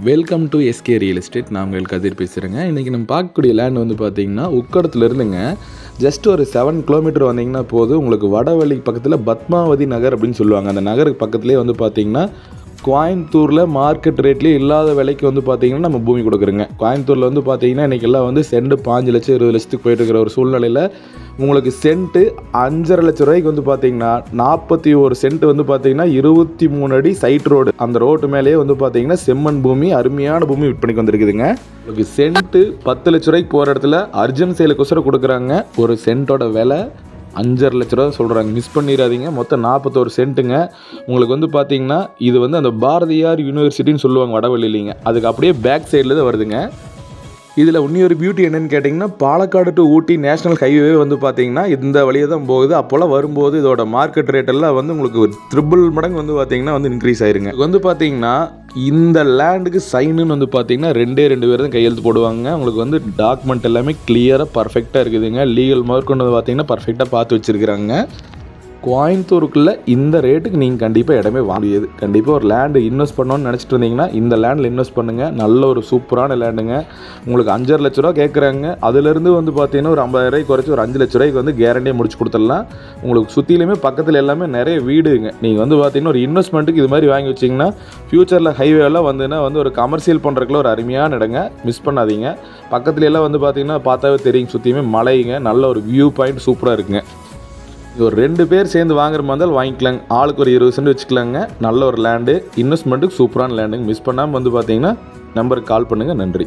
Welcome to SK real estate நான் உங்கள் கதிர் பேசுகிறேங்க இன்றைக்கி நம்ம பார்க்கக்கூடிய லேண்ட் வந்து பார்த்தீங்கன்னா உக்கடத்துல இருந்துங்க. ஜஸ்ட் ஒரு செவன் கிலோமீட்டர் வந்தீங்கன்னா போதும். உங்களுக்கு வடவழி பக்கத்தில் பத்மாவதி நகர் அப்படின்னு சொல்லுவாங்க. அந்த நகருக்கு பக்கத்துலேயே வந்து பார்த்தீங்கன்னா கோயம்புத்தூரில் மார்க்கெட் ரேட்லேயே இல்லாத விலைக்கு வந்து பார்த்திங்கன்னா நம்ம பூமி கொடுக்குறோங்க. கோயம்புத்தூரில் வந்து பார்த்தீங்கன்னா இன்றைக்கி எல்லாம் வந்து செண்டு பாஞ்சு லட்சம் இருபது லட்சத்துக்கு போயிட்டு இருக்கிற ஒரு சூழ்நிலையில் உங்களுக்கு சென்ட்டு அஞ்சரை லட்ச ரூபாய்க்கு வந்து பார்த்தீங்கன்னா நாற்பத்தி ஒரு சென்ட் வந்து பார்த்தீங்கன்னா இருபத்தி மூணு அடி சைட் ரோடு அந்த ரோட்டு மேலேயே வந்து பார்த்தீங்கன்னா செம்மண் பூமி அருமையான பூமி விற்பனைக்கு வந்திருக்குதுங்க. உங்களுக்கு சென்ட்டு பத்து லட்ச ரூபாய்க்கு போகிற இடத்துல அர்ஜென்ட் சேலுக்கோசரம் கொடுக்குறாங்க. ஒரு சென்ட்டோட விலை அஞ்சரை லட்ச ரூபா சொல்கிறாங்க மிஸ் பண்ணிடாதீங்க. மொத்தம் நாற்பத்தோரு சென்ட்டுங்க. உங்களுக்கு வந்து பார்த்தீங்கன்னா இது வந்து அந்த பாரதியார் யூனிவர்சிட்டின்னு சொல்லுவாங்க வடவள்ளிலிங்க அதுக்கு அப்படியே பேக் சைடில் தான் வருதுங்க. இதில் இன்னொரு பியூட்டி என்னென்னு கேட்டிங்கன்னா Palakkad to Ooty national highway வந்து பார்த்தீங்கன்னா இந்த வழியாக தான் போகுது. அப்போல்லாம் வரும்போது இதோட மார்க்கெட் ரேட் எல்லாம் வந்து உங்களுக்கு ஒரு ட்ரிபிள் மடங்கு வந்து பார்த்தீங்கன்னா வந்து இன்க்ரீஸ் ஆயிருங்க. இது வந்து பார்த்தீங்கன்னா இந்த லேண்டுக்கு சைனுன்னு வந்து பார்த்தீங்கன்னா ரெண்டே ரெண்டு பேர் தான் கையெழுத்து போடுவாங்க. உங்களுக்கு வந்து டாக்குமெண்ட் எல்லாமே கிளியராக பர்ஃபெக்டாக இருக்குதுங்க. லீகல் மார்க் வந்து பார்த்தீங்கன்னா பர்ஃபெக்டாக பார்த்து வச்சுருக்குறாங்க. கோயம்புத்தூருக்குள்ளே இந்த ரேட்டுக்கு நீங்கள் கண்டிப்பாக இடமே வாங்க முடியாது கண்டிப்பாக ஒரு லேண்டு இன்வெஸ்ட் பண்ணணும்னு நினச்சிட்டு இருந்தீங்கன்னா இந்த லேண்டில் இன்வெஸ்ட் பண்ணுங்கள் நல்ல ஒரு சூப்பரான லேண்டுங்க உங்களுக்கு அஞ்சரை லட்ச ரூபா கேட்குறாங்க அதுலேருந்து வந்து பார்த்தீங்கன்னா ஒரு ஐம்பதாயிரம் ரூபாய்க்கு குறைச்சி ஒரு அஞ்சு லட்ச ரூபாய்க்கு வந்து கேரண்டியாக முடிச்சு கொடுத்துடலாம். உங்களுக்கு சுற்றிலுமே பக்கத்தில் எல்லாமே நிறைய வீடுங்க. நீங்கள் வந்து பார்த்தீங்கன்னா ஒரு இன்வெஸ்ட்மெண்ட்டுக்கு இது மாதிரி வாங்கி வச்சிங்கன்னா ஃப்யூச்சரில் ஹைவேலாம் வந்துன்னா வந்து ஒரு கமர்ஷியல் பண்ணுறதுக்குள்ள ஒரு அருமையான இடங்க. மிஸ் பண்ணாதீங்க. பக்கத்துல எல்லாம் வந்து பார்த்தீங்கன்னா பார்த்தாவே தெரியும். சுற்றியுமே மலைங்க. நல்ல ஒரு வியூ பாயிண்ட் சூப்பராக இருக்குங்க. ஒரு ரெண்டு பேர் சேர்ந்து வாங்குற மாதிரி இருந்தாலும் வாங்கிக்கலாங்க. ஆளுக்கு ஒரு இருபது சென்ட் வச்சுக்கலாங்க. நல்ல ஒரு லேண்டு இன்வெஸ்ட்மெண்ட்டுக்கு சூப்பரான லேண்டுங்க மிஸ் பண்ணாமல் வந்து பார்த்தீங்கன்னா நம்பருக்கு கால் பண்ணுங்கள் நன்றி.